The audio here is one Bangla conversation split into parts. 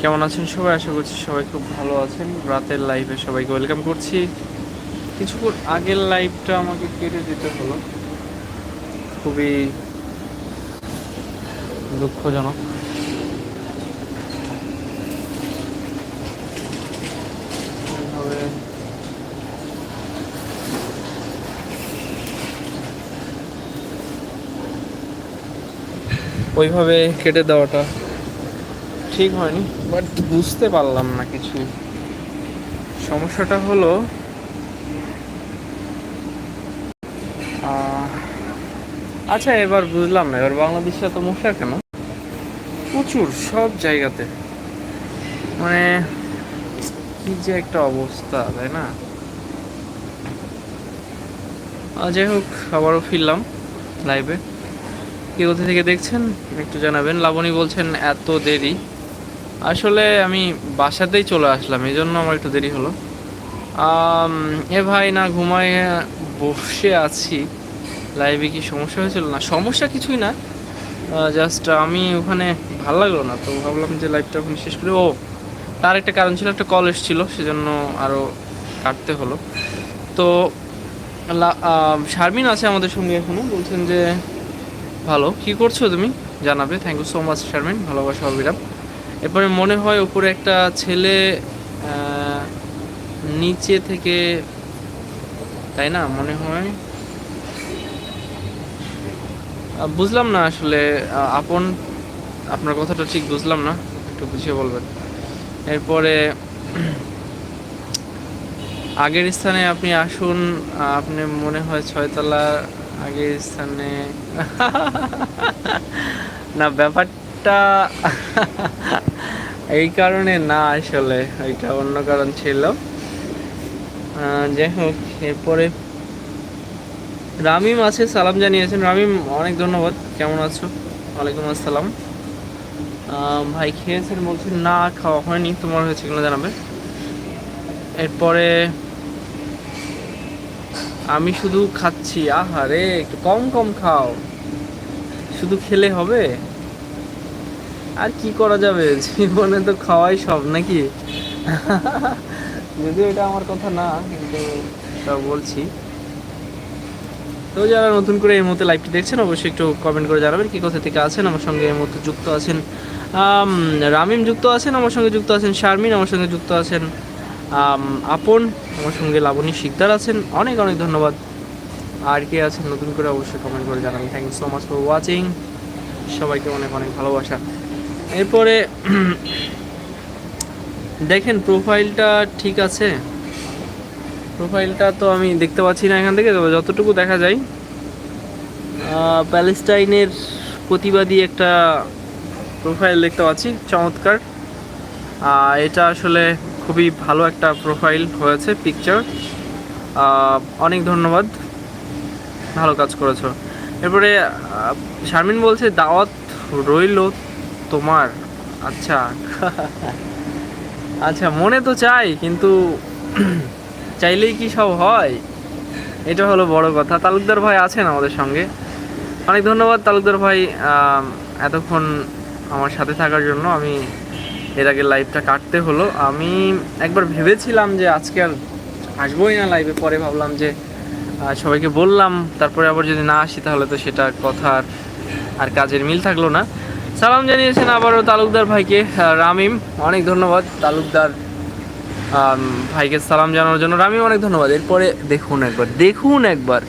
কেমন আছেন সবাই? আশা করছি সবাই খুব ভালো আছেন। রাতের লাইভে সবাইকে ওয়েলকাম করছি। কিছুক্ষণ আগের লাইভটা আমাকে কেটে দিতে হলো। খুবই দুঃখজনক। ওইভাবে কেটে দেওয়াটা ঠিক হয়নি বাট বুঝতে পারলাম না কিছু। সমস্যাটা হলো আচ্ছা এবার বুঝলাম না, এবার বাংলাদেশে এত মশা কেন? প্রচুর, সব জায়গাতে। মানে কি যে একটা অবস্থা, তাই না? যাই হোক, আবারও ফিরলাম লাইভে কে কোথা থেকে দেখছেন? একটু জানাবেন। লাবণী বলছেন, এত দেরি। আসলে আমি বাসাতেই চলে আসলাম এই জন্য আমার একটু দেরি হলো। এ ভাই না ঘুমায় বসে আছি। লাইভে কি সমস্যা হয়েছিল? না, সমস্যা কিছুই না। জাস্ট আমি ওখানে ভালো লাগল না, তো ভাবলাম যে লাইভটা ওখানে শেষ করে। ও, তার একটা কারণ ছিল, একটা কল এসেছিল, সেজন্য আরও কাটতে হলো। তো শারমিন আছে আমাদের সঙ্গে এখনও বলছেন যে, ভালো। কি করছ তুমি? জানাবে। Thank you so much Sharmin. ভালোবাসা অবিরাম এরপরে মনে হয় উপরে একটা ছেলে নিচে থেকে, তাই না? মনে হয়। বুঝলাম না আসলে আপন, আপনার কথাটা ঠিক বুঝলাম না, একটু বুঝিয়ে বলবেন। এরপরে, আগের স্থানে আপনি আসুন আপনি মনে হয় ছয়তলা আগের স্থানে। না, ব্যাপারটা এই কারণে না আসলে, এটা অন্য কারণ ছিল। যাই হোক, এরপরে রামিম আছে, সালাম জানিয়েছেন। রামিম, অনেক ধন্যবাদ। কেমন আছো? ওয়ালাইকুম আসসালাম। ভাই খেয়েছেন, বলছেন না, খাওয়া হয়নি। তোমার হয়েছে কিনা জানাবে। এরপরে আমি শুধু খাচ্ছি। আহারে, একটু কম কম খাও। শুধু খেলে হবে? আর কি করা যাবে? জীবনে তো খাওয়াই সব নাকি? যদিও এটা আমার কথা না, কিন্তু তা বলছি। তো যারা নতুন করে এই মুহূর্তে লাইভটি দেখছেন, অবশ্যই একটু কমেন্ট করে জানাবেন কি কোথা থেকে আছেন, আমার সঙ্গে এই মুহূর্তে যুক্ত আছেন রামিম যুক্ত আছেন, আমার সঙ্গে যুক্ত আছেন শারমিন, আমার সঙ্গে যুক্ত আছেন আপন, আমার সঙ্গে লাবণী শিকদার আছেন। অনেক অনেক ধন্যবাদ। আর কে আছেন নতুন করে অবশ্যই কমেন্ট করে জানাবেন। Thank you so much for watching সবাইকে অনেক অনেক ভালোবাসা। এরপরে, দেখেন প্রোফাইলটা ঠিক আছে। প্রোফাইলটা তো আমি দেখতে পাচ্ছি না এখান থেকে, তবে যতটুকু দেখা যায় প্যালেস্টাইনের প্রতিবাদী একটা প্রোফাইল দেখতে পাচ্ছি, চমৎকার। এটা আসলে খুবই ভালো একটা প্রোফাইল হয়েছে পিকচার অনেক ধন্যবাদ। ভালো কাজ করেছ। এরপরে শারমিন বলছে, দাওয়াত রইল। তোমার? আচ্ছা। আচ্ছা মনে তো চাই, কিন্তু চাইলেই কি সব হয়? এটা হলো বড় কথা। তালুকদার ভাই আছেন আমাদের সঙ্গে। অনেক ধন্যবাদ তালুকদার ভাই এতক্ষণ আমার সাথে থাকার জন্য। আমি এর আগে লাইভটা কাটতে হলো। আমি একবার ভেবেছিলাম যে আজকে আর আসবোই না লাইভে পরে ভাবলাম যে সবাইকে বললাম। তারপরে আবার যদি না আসি, তাহলে তো সেটা কথার আর কাজের মিল থাকল না। সালাম জানিয়েছেন আবারও তালুকদার ভাইকে রামিম, অনেক ধন্যবাদ তালুকদার ভাইকে সালাম জানানোর জন্য। রামিম, অনেক ধন্যবাদ। এরপরে দেখুন একবার দেখুন একবার।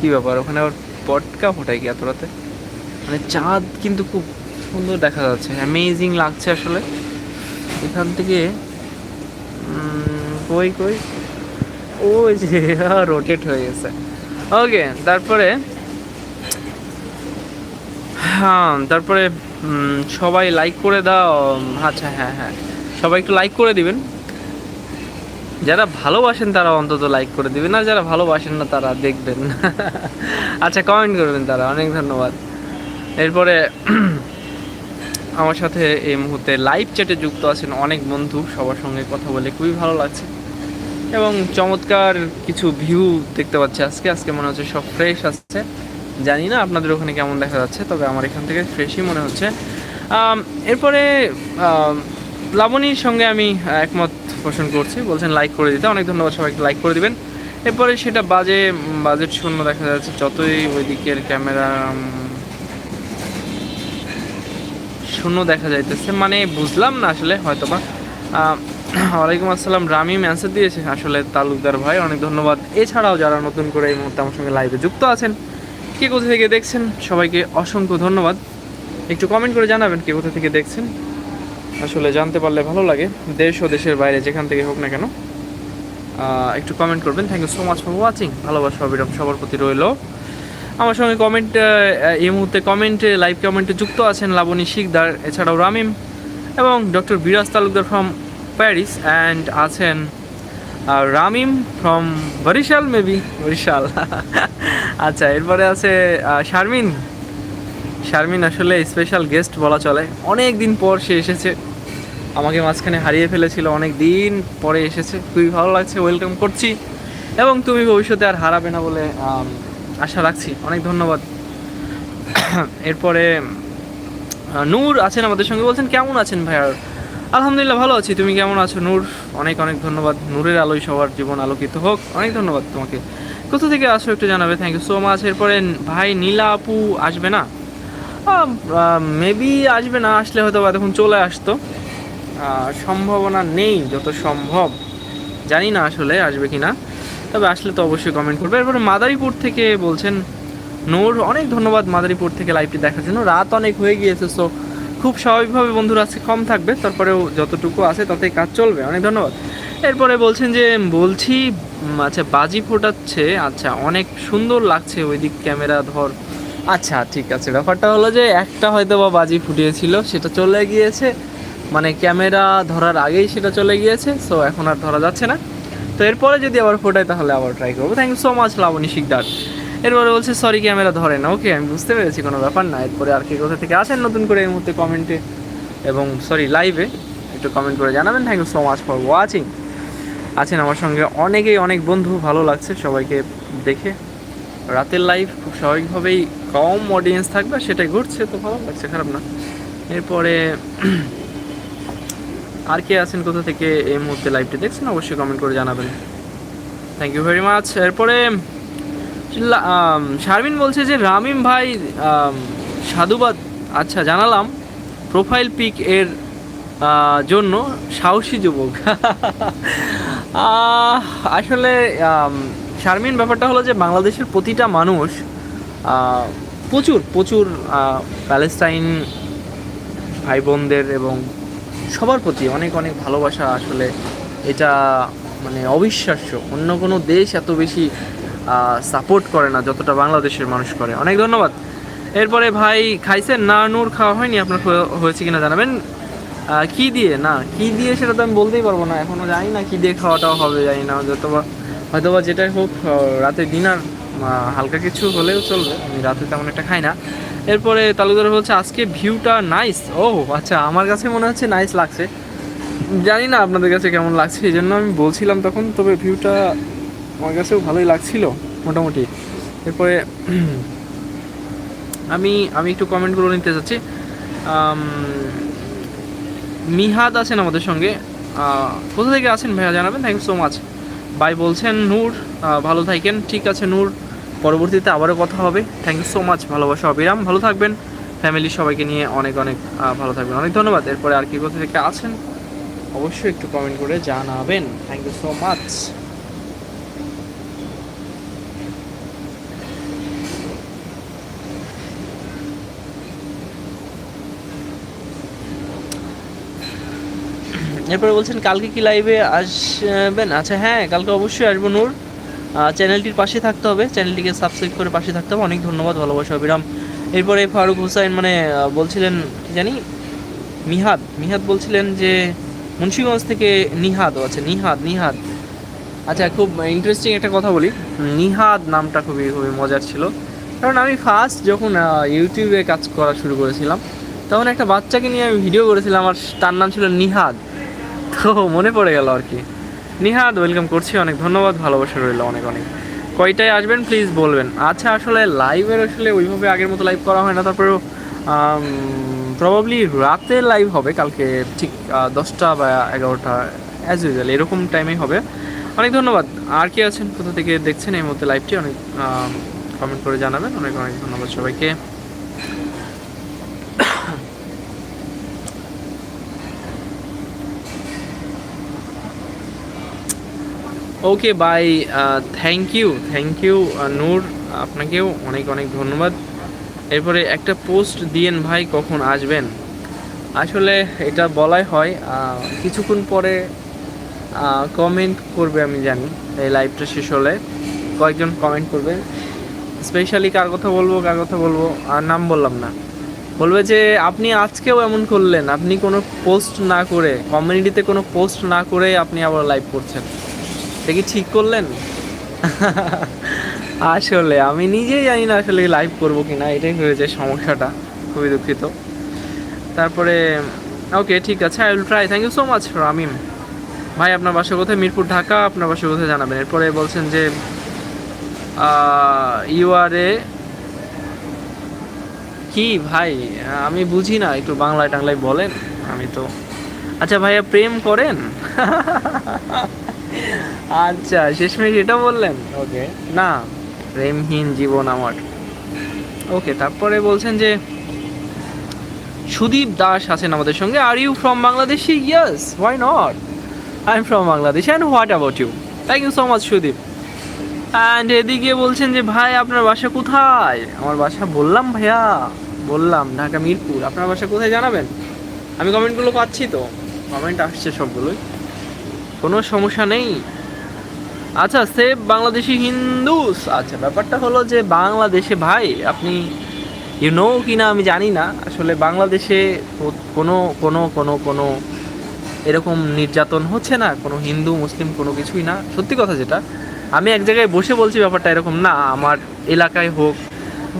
কি ব্যাপার, ওখানে আবার পটকা ফোটায় কি এত রাতে? মানে চাঁদ কিন্তু খুব সুন্দর দেখা যাচ্ছে অ্যামেজিং লাগছে আসলে। এখান থেকে কই কই? ওই যে, রোটেট হয়ে গেছে। ওকে তারপরে হ্যাঁ তারপরে সবাই লাইক করে দাও। আচ্ছা হ্যাঁ হ্যাঁ। সবাই একটু লাইক করে দিবেন। যারা ভালোবাসেন তারা অন্তত লাইক করে দিবেন, আর যারা ভালোবাসেন না তারা দেখবেন। আচ্ছা কমেন্ট করবেন তারা। অনেক ধন্যবাদ। এরপরে, আমার সাথে এই মুহূর্তে লাইভ চ্যাটে যুক্ত আছেন অনেক বন্ধু। সবার সঙ্গে কথা বলে খুবই ভালো লাগছে। এবং চমৎকার কিছু ভিউ দেখতে পাচ্ছি আজকে। আজকে মনে হচ্ছে সব ফ্রেশ আসছে। জানি না আপনাদের ওখানে কেমন দেখা যাচ্ছে, তবে আমার এখান থেকে ফ্রেশই মনে হচ্ছে। এরপরে লাবণীর সঙ্গে আমি একমত পোষণ করছি। বলছেন লাইক করে দিতে। অনেক ধন্যবাদ সবাইকে লাইক করে দিবেন। এরপরে সেটা বাজে বাজেট শূন্য দেখা যাচ্ছে। যতই ওই দিকের ক্যামেরা শূন্য দেখা যাইতেছে। মানে বুঝলাম না আসলে হয়তো বা ওয়ালাইকুম আসসালাম। রামি অ্যান্সার দিয়েছে আসলে তালুকদার ভাই। অনেক ধন্যবাদ। এছাড়াও যারা নতুন করে এই মুহূর্তে আমার সঙ্গে লাইভে যুক্ত আছেন কে কোথা থেকে দেখছেন? সবাইকে অসংখ্য ধন্যবাদ। একটু কমেন্ট করে জানাবেন কে কোথা থেকে দেখছেন। আসলে জানতে পারলে ভালো লাগে, দেশ ও দেশের বাইরে যেখান থেকে হোক না কেন। একটু কমেন্ট করবেন। Thank you so much for watching ভালোবাসা অবিরাম সবার প্রতি রইল। আমার সঙ্গে কমেন্ট এই মুহূর্তে কমেন্টে লাইভ কমেন্টে যুক্ত আছেন লাবণী শিকদার, এছাড়াও রামিম এবং ডক্টর বিরাজ তালুকদার ফ্রম প্যারিস অ্যান্ড আছেন রামিম ফ্রম বরিশাল মেবি বরিশাল। আচ্ছা এরপরে আছে শারমিন। শারমিন আসলে স্পেশাল গেস্ট বলা চলে। অনেক দিন পর সে এসেছে। আমাকে মাঝখানে হারিয়ে ফেলেছিল অনেক দিন পরে এসেছে। খুবই ভালো লাগছে ওয়েলকাম করছি। এবং তুমি ভবিষ্যতে আর হারাবে না বলে আশা রাখছি। অনেক ধন্যবাদ। এরপরে নূর আছেন আমাদের সঙ্গে। বলছেন, কেমন আছেন ভাইয়ার আলহামদুলিল্লাহ ভালো আছি। তুমি কেমন আছো? নূর, অনেক অনেক ধন্যবাদ। নূরের আলোয় সবার জীবন আলোকিত হোক। অনেক ধন্যবাদ তোমাকে। কোথা থেকে আসো একটু জানাবে? থ্যাংক ইউ সো মাচ এরপরে ভাই নীলা আপু আসবে না? মেবি আসবে না, আসলে হয়তো বা তখন চলে আসতো। সম্ভাবনা নেই যত সম্ভব। জানি না আসলে আসবে কি না তবে আসলে তো অবশ্যই কমেন্ট করবে। এরপরে মাদারীপুর থেকে বলছেন, নূর, অনেক ধন্যবাদ মাদারীপুর থেকে লাইভটি দেখার জন্য। রাত অনেক হয়ে গিয়েছে সো খুব স্বাভাবিকভাবে বন্ধুরা আজকে কম থাকবে, তারপরেও যতটুকু আছে ততই কাজ চলবে। অনেক ধন্যবাদ। এরপরে বলছেন যে, বলছি আচ্ছা বাজি ফোটাচ্ছে আচ্ছা অনেক সুন্দর লাগছে ওই দিক ক্যামেরা, ধর। আচ্ছা ঠিক আছে, ব্যাপারটা হলো যে, একটা হয়তো বা বাজি ফুটিয়েছিল, সেটা চলে গিয়েছে। মানে ক্যামেরা ধরার আগেই সেটা চলে গিয়েছে সো এখন আর ধরা যাচ্ছে না। তো এরপরে যদি আবার ফোটাই, তাহলে আবার ট্রাই করব। Thank you so much Laboni Sikder. এরপরে বলছে সরি ক্যামেরা ধরে না। ওকে আমি বুঝতে পেরেছি, কোনো ব্যাপার না। এরপরে আর কি কোথা থেকে আসেন নতুন করে এই মুহূর্তে কমেন্টে এবং সরি লাইভে একটু কমেন্ট করে জানাবেন। Thank you so much for watching আছেন আমার সঙ্গে অনেকেই, অনেক বন্ধু, ভালো লাগছে সবাইকে দেখে। রাতের লাইভ খুব স্বাভাবিকভাবেই কম অডিয়েন্স থাকবে সেটাই ঘুরছে তো ভালো লাগছে, খারাপ না। এরপরে আর কে আছেন, কোথা থেকে এই মুহূর্তে লাইভটি দেখছেন, অবশ্যই কমেন্ট করে জানাবেন। থ্যাংক ইউ ভেরি মাচ এরপরে শারমিন বলছে যে, রামিম ভাই সাধুবাদ আচ্ছা জানালাম, প্রোফাইল পিক এর জন্য, সাহসী যুবক। আসলে শারমিন, ব্যাপারটা হলো যে, বাংলাদেশের প্রতিটা মানুষ প্রচুর প্রচুর প্যালেস্টাইন ভাই বোনদের এবং সবার প্রতি অনেক অনেক ভালোবাসা আসলে, এটা মানে অবিশ্বাস্য। অন্য কোনো দেশ এত বেশি সাপোর্ট করে না যতটা বাংলাদেশের মানুষ করে। অনেক ধন্যবাদ। এরপরে ভাই, খাইছেন? না, নূর খাওয়া হয়নি, আপনার হয়ে- হয়েছে কিনা জানাবেন? কি দিয়ে? না, কি দিয়ে সেটা তো আমি বলতেই পারব না। এখনও জানি না কি দিয়ে খাওয়াটাও হবে, জানি না। যত হয়তো বা যেটাই হোক রাতে ডিনার হালকা কিছু হলেও চলবে। আমি রাতে তেমন একটা খাই না। এরপরে তালুকদার বলছে, আজকে ভিউটা নাইস ও আচ্ছা আমার কাছে মনে হচ্ছে নাইস লাগছে। জানি না আপনাদের কাছে কেমন লাগছে, এই জন্য আমি বলছিলাম তখন, তবে ভিউটা আমার কাছেও ভালোই লাগছিল, মোটামুটি। এরপরে, আমি আমি একটু কমেন্টগুলো নিতে চাচ্ছি মিহাদ আছেন আমাদের সঙ্গে। কোথা থেকে আছেন ভাইয়া জানাবেন? থ্যাংক সো মাচ ভাই বলছেন, নূর ভালো থাকেন। ঠিক আছে, নূর। পরবর্তীতে আবারও কথা হবে। থ্যাংক ইউ সো মাচ ভালোবাসা, অবিরাম। ভালো থাকবেন। ফ্যামিলির সবাইকে নিয়ে অনেক অনেক ভালো থাকবেন। অনেক ধন্যবাদ। এরপরে আর কি কোথা থেকে আছেন? অবশ্যই একটু কমেন্ট করে জানাবেন। থ্যাংক ইউ সো মাচ এরপরে বলছেন, কালকে কি লাইভে আসবেন? আচ্ছা হ্যাঁ কালকে অবশ্যই আসব, নূর। চ্যানেলটির পাশে থাকতে হবে। চ্যানেলটিকে সাবস্ক্রাইব করে পাশে থাকতে হবে। অনেক ধন্যবাদ, ভালোবাসা, অবিরাম। এরপরে ফারুক হুসাইন মানে বলছিলেন, কি জানি মিহাদ মিহাদ বলছিলেন যে, মুন্সিগঞ্জ থেকে নিহাদ, ও আচ্ছা নিহাদ নিহাদ। আচ্ছা খুব ইন্টারেস্টিং একটা কথা বলি। নিহাদ নামটা খুবই খুবই মজার ছিল। কারণ আমি ফার্স্ট যখন ইউটিউবে কাজ করা শুরু করেছিলাম, তখন একটা বাচ্চাকে নিয়ে আমি ভিডিও করেছিলাম আর তার নাম ছিল নিহাদ। তো মনে পড়ে গেল আর কি। নিহাদ ওয়েলকাম করছি, অনেক ধন্যবাদ, ভালোবাসা রইল অনেক অনেক। কয়টায় আসবেন? প্লিজ বলবেন। আচ্ছা আসলে লাইভের আসলে ওইভাবে আগের মতো লাইভ করা হয় না, তারপরেও প্রবাবলি রাতে লাইভ হবে, কালকে ঠিক দশটা বা এগারোটা অ্যাজ ইউজুয়াল এরকম টাইমেই হবে। অনেক ধন্যবাদ। আর কি আছেন? কোথা থেকে দেখছেন এই মুহূর্তে লাইভটি অনেক কমেন্ট করে জানাবেন। অনেক অনেক ধন্যবাদ সবাইকে। Okay bye thank you thank you Noor আপনাকেও অনেক অনেক ধন্যবাদ এরপরে একটা পোস্ট দিয়েন ভাই কখন আসবেন আসলে এটা বলাই হয় কিছুক্ষণ পরে কমেন্ট করবে আমি জানি এই লাইভটা শেষ হলে কয়েকজন কমেন্ট করবে স্পেশালি কার কথা বলব কার কথা বলব আর নাম বললাম না। বলবে যে, আপনি আজকেও এমন করলেন। আপনি কোনো পোস্ট না করে কমিউনিটিতে কোনো পোস্ট না করে আপনি আবার লাইভ করছেন। এটা কি ঠিক করলেন? আসলে আমি নিজেই জানি না আসলে লাইভ করব কিনা, এটাই হয়েছে সমস্যাটা, খুবই দুঃখিত। তারপরে ওকে ঠিক আছে I will try thank you so much Ramim. ভাই, আপনার বাসা কোথায়? মিরপুর, ঢাকা, আপনার বাসা কোথায় জানাবেন? এরপরে বলছেন যে ইউ আর এ কি ভাই? আমি বুঝি না, একটু বাংলায় টাংলায় বলেন, আমি তো আচ্ছা ভাইয়া, প্রেম করেন? আচ্ছা শেষমেশ এটা বললেন? ওকে। না প্রেমহীন জীবন আমার। ওকে তারপরে বলছেন যে সুদীপ দাস আছেন আমাদের সঙ্গে। Are you from Bangladeshi yes why not I am from Bangladesh and what about you thank you so much Sudip. And এদিকে বলছেন যে ভাই আপনার বাসা কোথায়? আমার বাসা বললাম ভাইয়া বললাম ঢাকা মিরপুর। আপনার বাসা কোথায় জানাবেন? আমি কমেন্টগুলো পাচ্ছি তো। কমেন্ট আসছে সবগুলোই। কোনো সমস্যা নেই। আচ্ছা সেভ বাংলাদেশি হিন্দুস। আচ্ছা ব্যাপারটা হলো যে বাংলাদেশে ভাই, আপনি ইউ নো কি না আমি জানি না। আসলে বাংলাদেশে কোনো কোনো কোনো কোনো এরকম নির্যাতন হচ্ছে না। কোনো হিন্দু, মুসলিম কোনো কিছুই না। সত্যি কথা যেটা। আমি এক জায়গায় বসে বলছি ব্যাপারটা এরকম না। আমার এলাকায় হোক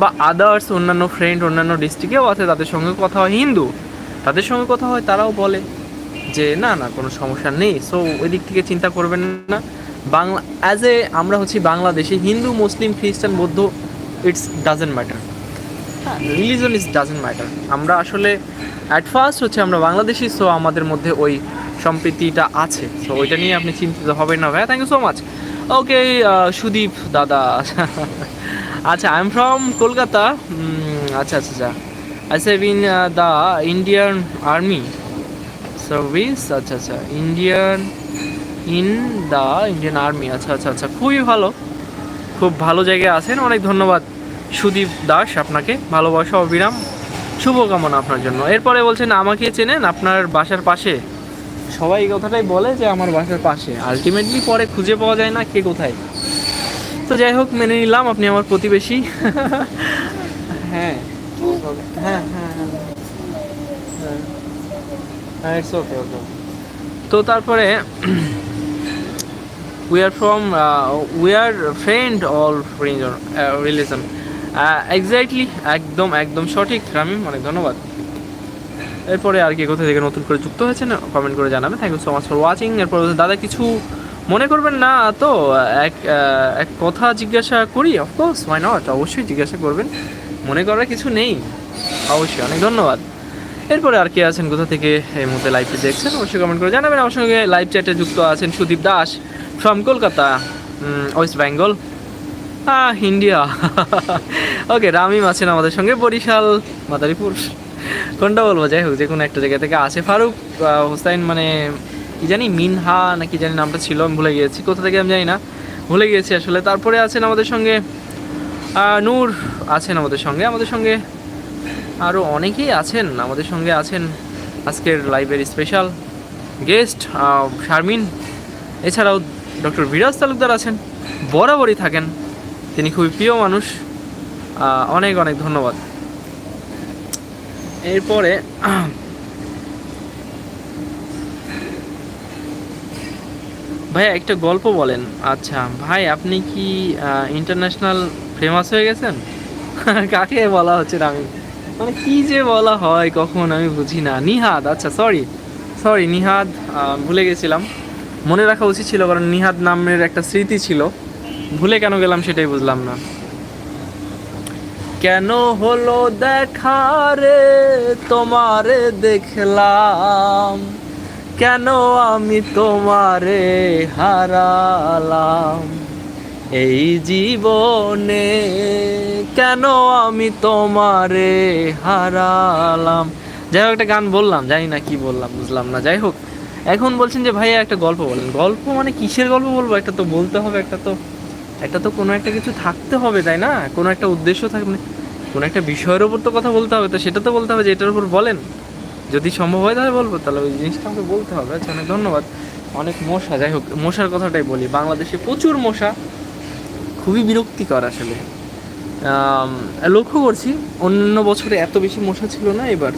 বা আদার্স অন্যান্য ফ্রেন্ড অন্যান্য ডিস্ট্রিক্টেও আছে, তাদের সঙ্গে কথা হয় হিন্দু। তাদের সঙ্গে কথা হয়, তারাও বলে। যে না না, কোনো সমস্যা নেই। সো ওই দিক থেকে চিন্তা করবেন না। বাংলা অ্যাজ এ আমরা হচ্ছি বাংলাদেশি, হিন্দু, মুসলিম, খ্রিস্টান, বৌদ্ধ it's doesn't matter religion is doesn't matter আমরা আসলে অ্যাট ফার্স্ট হচ্ছে আমরা বাংলাদেশি সো আমাদের মধ্যে ওই সম্প্রীতিটা আছে। সো ওইটা নিয়ে আপনি চিন্তিত হবেন না। ভাইয়া thank you so much okay Sudip দাদা। আচ্ছা আই এম ফ্রম কলকাতা আচ্ছা আচ্ছা আচ্ছা। I save in the Indian army service আচ্ছা আচ্ছা Indian in the Indian army আচ্ছা আচ্ছা আচ্ছা খুবই ভালো। খুব ভালো জায়গায় আছেন। অনেক ধন্যবাদ সুদীপ দাস আপনাকে। ভালোবাসা অবিরাম শুভকামনা আপনার জন্য। এরপরে বলছেন আমাকে চেনেন? আপনার বাসার পাশে। সবাই এই কথাটাই বলে যে আমার বাসার পাশে। আলটিমেটলি পরে খুঁজে পাওয়া যায় না কে কোথায়। তো যাই হোক মেনে নিলাম আপনি আমার প্রতিবেশী। হ্যাঁ। হ্যাঁ হ্যাঁ হ্যাঁ। হ্যাঁ ইটস ওকে ওকে তো তারপরে we are from we are friend all relation exactly একদম একদম সঠিক, রামিম, অনেক ধন্যবাদ। এরপরে আর কি কোথা থেকে নতুন করে যুক্ত হয়েছেন কমেন্ট করে জানাবেন। Thank you so much for watching এরপর দাদা, কিছু মনে করবেন না? তো, এক এক কথা জিজ্ঞাসা করি অফকোর্স ওয়াই নট অবশ্যই জিজ্ঞাসা করবেন। মনে করার কিছু নেই। অবশ্যই, অনেক ধন্যবাদ। এরপরে আর কে আছেন? কোথা থেকে এই মুহূর্তে লাইভটি দেখছেন? অবশ্যই কমেন্ট করে জানাবেন। আমার সঙ্গে লাইভ চ্যাটে যুক্ত আছেন Sudip Das from Kolkata West Bengal India okay Ramim আছেন আমাদের সঙ্গে, বরিশাল, মাদারীপুর। কোনটা বলব? যাই হোক, যে কোনো একটা জায়গা থেকে আছে ফারুক হোসাইন মানে কি জানি, মিনহা, নাকি জানি নামটা ছিল, আমি ভুলে গিয়েছি। কোথা থেকে আমি জানি না, ভুলে গিয়েছি আসলে। তারপরে আছেন আমাদের সঙ্গে নূর আছেন আমাদের সঙ্গে। আমাদের সঙ্গে আরও অনেকেই আছেন, আমাদের সঙ্গে আছেন আজকের লাইভের স্পেশাল গেস্ট শারমিন। এছাড়াও ডক্টর বিরাজ তালুকদার আছেন, বরাবরই থাকেন। তিনি খুবই প্রিয় মানুষ। অনেক অনেক ধন্যবাদ। এরপরে ভাই একটা গল্প বলেন। আচ্ছা ভাই, আপনি কি ইন্টারন্যাশনাল ফেমাস হয়ে গেছেন? কাকে বলা হচ্ছে আমি? মানে কি যে বলা হয়, কখন আমি বুঝি না। নিহাদ আচ্ছা সরি সরি নিহাদ ভুলে গেছিলাম। মনে রাখা উচিত ছিল, কারণ নিহাদ নামের একটা স্মৃতি ছিল। ভুলে কেন গেলাম সেটাই বুঝলাম না। কেন হলো দেখা রে, তোমারে দেখলাম। কেন আমি তোমারে হারালাম? এই জীবনে কেন আমি তোমারে হারালাম? যাই হোক, একটা গান বললাম, জানি না কি বললাম, বুঝলাম না। যাই হোক, এখন বলছেন যে, ভাইয়া, একটা গল্প বলেন। গল্প মানে কিসের গল্প বলব? একটা তো বলতে হবে, একটা তো একটা তো কোনো একটা কিছু থাকতে হবে, তাই না? কোনো একটা উদ্দেশ্য থাকবে কোনো একটা বিষয়ের ওপর তো কথা বলতে হবে। তো সেটা তো বলতে হবে যে, এটার উপর বলেন। যদি সম্ভব হয়, তাহলে বলব। তাহলে ওই জিনিসটা আমাকে বলতে হবে। আচ্ছা অনেক ধন্যবাদ। অনেক মশা। যাই হোক, মশার কথাটাই বলি। বাংলাদেশে প্রচুর মশা। খুবই বিরক্তিকর আসলে। লক্ষ্য করছি অন্য বছরে এত বেশি মশা ছিল না, এবার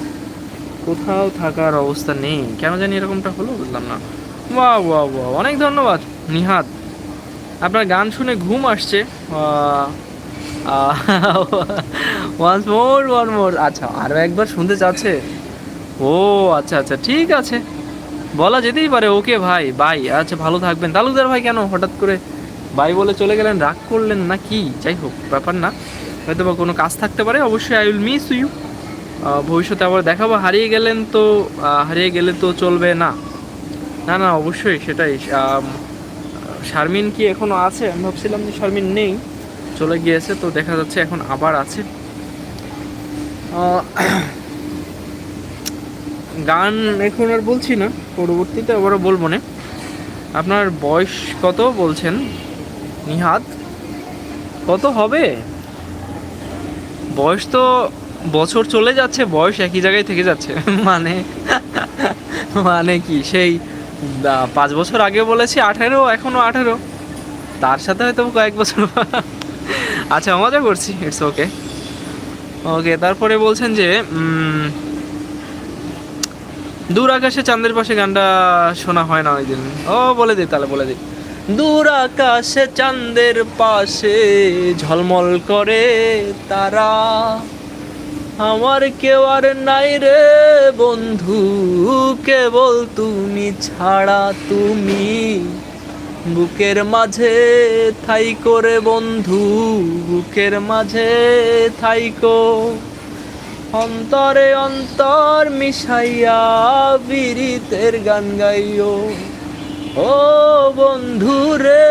কোথাও থাকার অবস্থা নেই। কেন জানি এরকমটা হলো, বুঝলাম না। ওয়া বা ওয়া অনেক ধন্যবাদ নিহাত আপনার গান শুনে ঘুম আসছে। ওয়ান্স মোর ওয়ান মোর আচ্ছা আরও একবার শুনতে চাচ্ছে? ও আচ্ছা আচ্ছা ঠিক আছে। বলা যেতেই পারে, ওকে ভাই বাই আচ্ছা ভালো থাকবেন। তালুকদার ভাই কেন, হঠাৎ করে বাই বলে চলে গেলেন, রাগ করলেন না কি যাই হোক, ব্যাপার না। হয়তো বা কোনো কাজ থাকতে পারে, অবশ্যই আই উইল মিস ইউ ভবিষ্যতে আবার দেখাবো, হারিয়ে গেলেন তো হারিয়ে গেলে তো চলবে না। না না, অবশ্যই সেটাই। শারমিন কি এখনও আছে? আমি ভাবছিলাম যে শারমিন নেই। চলে গিয়েছে, তো দেখা যাচ্ছে এখন আবার আছে। গান এখন আর বলছি না, পরবর্তীতে আবারও বলব না। আপনার বয়স কত বলছেন? নিহাত, কত হবে? বয়স তো বছর চলে যাচ্ছে, বয়স একই জায়গায় থেকে যাচ্ছে। মানে মানে কি? সেই পাঁচ বছর আগে বলেছি, আঠেরো, এখনও আঠেরো। তার সাথে হয়তো কয়েক বছর আচ্ছা মজা করছি ইটস ওকে ওকে তারপরে বলছেন যে দূর আকাশে চাঁদের পাশে গানটা শোনা হয় না ওই দিন। ও, বলে দিই তাহলে, বলে দিই দূর আকাশে, চাঁদের পাশে ঝলমল করে তারা। আমার কেউ আর নাই রে বন্ধু, কেবল তুমি ছাড়া তুমি। বুকের মাঝে থাই করে বন্ধু, বুকের মাঝে থাইকো অন্তরে অন্তর মিশাইয়া বিরিতের গান গাইও। ও বন্ধু রে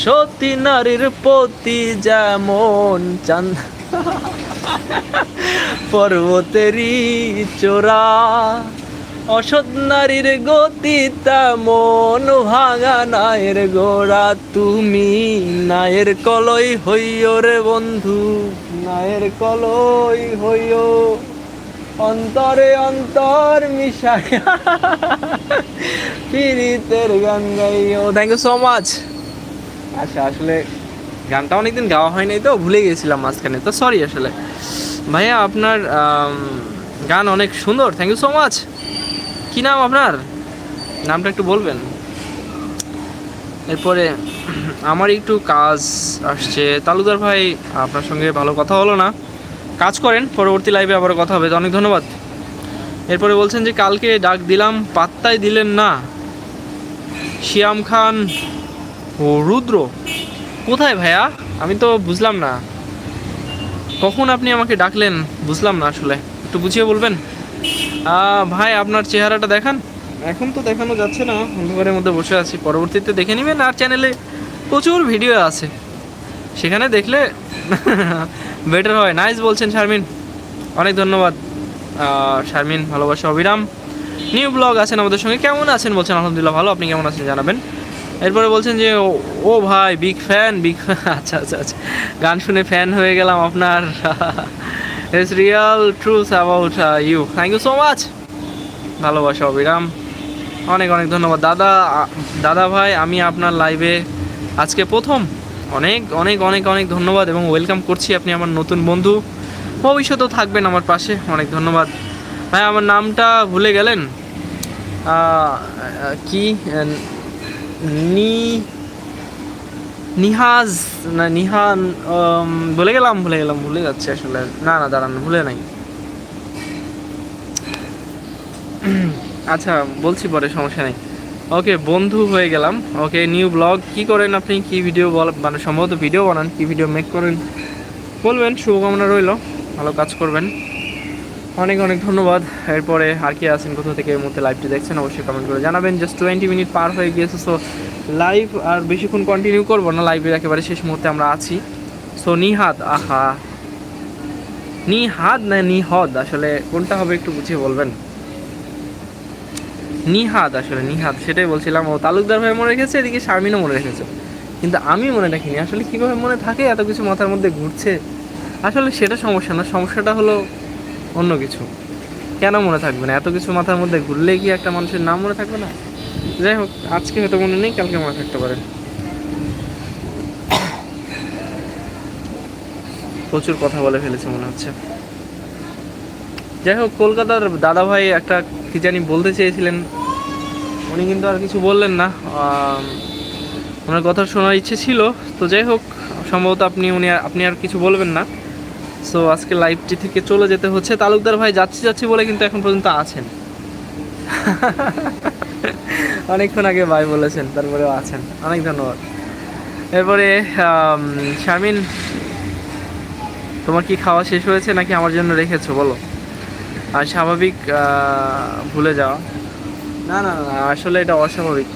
সতী নারীর প্রতি যেমন চান্দ পর্বতেরই চোরা অসৎ নারীর গতি তেমন ভাঙা নায়ের গোড়া, তুমি নায়ের কলই হইও রে বন্ধু, নায়ের কলই হইও। অন্তরে অন্তর মিশাইয়া পিরিতের গান গাই ও থ্যাংক ইউ সো মাচ আচ্ছা আসলে গানটা অনেকদিন গাওয়া হয়নি তো ভুলে গেছিলাম মাঝখানে। তো সরি আসলে। ভাইয়া আপনার গান অনেক সুন্দর। থ্যাংক ইউ সো মাচ কি নাম আপনার? নামটা একটু বলবেন। এরপরে আমার একটু কাজ আসছে। তালুদার ভাই আপনার সঙ্গে ভালো কথা হলো না। কাজ করেন, পরবর্তী লাইভে আবার কথা হবে। অনেক ধন্যবাদ। এরপরে বলছেন যে, কালকে ডাক দিলাম, পাত্তাই দিলেন না। শিয়াম খান ও রুদ্র, কোথায় ভাইয়া? আমি তো বুঝলাম না। কখন আপনি আমাকে ডাকলেন? বুঝলাম না আসলে। একটু বুঝিয়ে বলবেন? ভাই, আপনার চেহারাটা দেখান। এখন তো দেখানো যাচ্ছে না, অন্ধকারের মধ্যে বসে আছি। পরবর্তীতে দেখে নেবেন। আর চ্যানেলে প্রচুর ভিডিও আছে। সেখানে দেখলে বেটার হয়। নাইস বলছেন শারমিন। অনেক ধন্যবাদ। শারমিন, ভালোবাসা, অবিরাম। নিউ ব্লগ আছেন আমাদের সঙ্গে। কেমন আছেন বলছেন? আলহামদুলিল্লাহ ভালো। আপনি কেমন আছেন জানাবেন। এরপরে বলছেন যে, ও- ও ভাই বিগ ফ্যান বিগ আচ্ছা আচ্ছা আচ্ছা। গান শুনে ফ্যান হয়ে গেলাম আপনার। It's real truth about you thank you so much ভালোবাসা, অবিরাম। অনেক অনেক ধন্যবাদ। দাদা দাদা ভাই, আমি আপনার লাইভে আজকে প্রথম। অনেক অনেক অনেক অনেক ধন্যবাদ এবং ওয়েলকাম করছি আপনি আমার নতুন বন্ধু। ভবিষ্যতেও থাকবেন আমার পাশে, অনেক ধন্যবাদ। ভাই, আমার নামটা ভুলে গেলেন? কি? নি, নিহাজ, না, নিহান ভুলে গেলাম ভুলে গেলাম, ভুলে যাচ্ছে আসলে। না না, দাঁড়ান, ভুলে নাই। আচ্ছা বলছি পরে, সমস্যা নেই। ওকে, বন্ধু হয়ে গেলাম। Okay, new blog. কি করেন আপনি? কি ভিডিও বল মানে সম্ভবত ভিডিও বানান, কি ভিডিও মেক করেন? বলবেন, শুভকামনা রইল। ভালো কাজ করবেন। অনেক অনেক ধন্যবাদ। এরপরে আর কি আছেন? কোথা থেকে এই মুহূর্তে লাইভটি দেখছেন? অবশ্যই কমেন্ট করে জানাবেন। জাস্ট টোয়েন্টি মিনিট পার হয়ে গিয়েছে সো লাইভ আর বেশিক্ষণ কন্টিনিউ করব না। লাইভের একেবারে শেষ মুহূর্তে আমরা আছি। সো নিহাত আহা। নিহাদ না নিহদ? আসলে কোনটা হবে একটু বুঝিয়ে বলবেন। নিহাদ আসলে, নিহাদ, সেটাই বলছিলাম। ও তালুকদার ভাই মনে রেখেছে এদিকে শারমিনও মনে রেখেছে কিন্তু আমি মনে রাখিনি, আসলে কীভাবে মনে থাকে, এত কিছু মাথার মধ্যে ঘুরছে? আসলে সেটা সমস্যা না, সমস্যাটা হলো অন্য কিছু। কেন মনে থাকবে না? এত কিছু মাথার মধ্যে ঘুরলে কি একটা মানুষের নাম মনে থাকবে না? যাই হোক, আজকে হয়তো মনে নেই, কালকে মনে থাকতে পারে। প্রচুর কথা বলে ফেলেছে মনে হচ্ছে। যাই হোক, কলকাতার দাদা ভাই একটা কি জানি বলতে চেয়েছিলেন উনি কিন্তু আর কিছু বললেন না। ওনার কথা শোনার ইচ্ছে ছিল। তো যাই হোক সম্ভবত আপনি উনি আপনি আর কিছু বলবেন না। সো আজকে লাইভটি থেকে চলে যেতে হচ্ছে। তালুকদার ভাই যাচ্ছি যাচ্ছি বলে কিন্তু এখন পর্যন্ত আছেন। অনেকক্ষণ আগে ভাই বলেছেন তারপরেও আছেন। অনেক ধন্যবাদ। এরপরে আম, শারমিন তোমার কি খাওয়া শেষ হয়েছে নাকি আমার জন্য রেখেছো? বলো। আর স্বাভাবিক ভুলে যাওয়া। না না না আসলে এটা অস্বাভাবিক।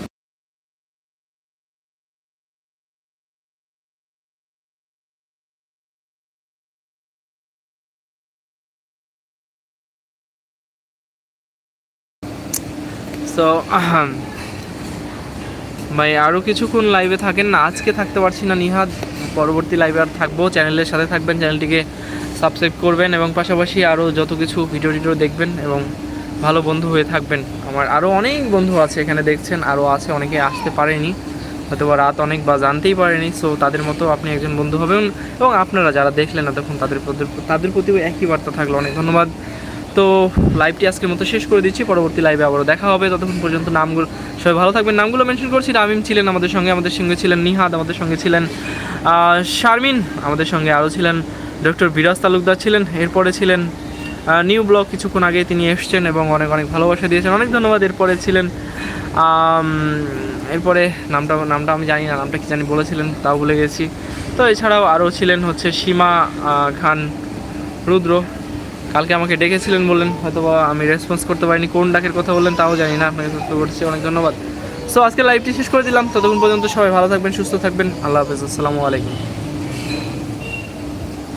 সো ভাই আরও কিছুক্ষণ লাইভে থাকেন না, আজকে থাকতে পারছি না, নিহাদ। পরবর্তী লাইভে আর থাকব। চ্যানেলের সাথে থাকবেন চ্যানেলটিকে সাবস্ক্রাইব করবেন এবং পাশাপাশি আরও যত কিছু ভিডিও টিডিও দেখবেন এবং ভালো বন্ধু হয়ে থাকবেন। আমার আরও অনেক বন্ধু আছে এখানে দেখছেন আরও আছে, অনেকে আসতে পারেনি। হয়তো বা রাত অনেক বা জানতেই পারেনি সো তাদের মতো আপনি একজন বন্ধু হবেন এবং আপনারা যারা দেখলেন না তখন তাদের প্রতি তাদের প্রতিও একই বার্তা থাকল। অনেক ধন্যবাদ। তো লাইভটি আজকের মতো শেষ করে দিচ্ছি। পরবর্তী লাইভে আবারও দেখা হবে। ততক্ষণ পর্যন্ত নামগুলো সবাই ভালো থাকবেন। নামগুলো মেনশন করছি। রামিম ছিলেন আমাদের সঙ্গে আমাদের সঙ্গে ছিলেন নিহাদ, আমাদের সঙ্গে ছিলেন শারমিন, আমাদের সঙ্গে আরও ছিলেন। ডক্টর বিরাজ তালুকদার ছিলেন, এরপরে ছিলেন নিউ ব্লগ কিছুক্ষণ আগে তিনি এসছেন এবং অনেক অনেক ভালোবাসা দিয়েছেন। অনেক ধন্যবাদ এরপরে ছিলেন এরপরে নামটা নামটা আমি জানি না, নামটা কি জানি বলেছিলেন, তাও ভুলে গেছি। তো এছাড়াও আরও ছিলেন হচ্ছে সীমা খান, রুদ্র। কালকে আমাকে ডেকেছিলেন বললেন হয়তো আমি রেসপন্স করতে পারিনি, কোন ডাকের কথা বললেন তাও জানি না, আপনাকে করছি অনেক ধন্যবাদ। সো আজকে লাইভটি শেষ করে দিলাম, ততক্ষণ পর্যন্ত সবাই ভালো থাকবেন, সুস্থ থাকবেন, আল্লাহ হাফেজ, আসসালামু আলাইকুম।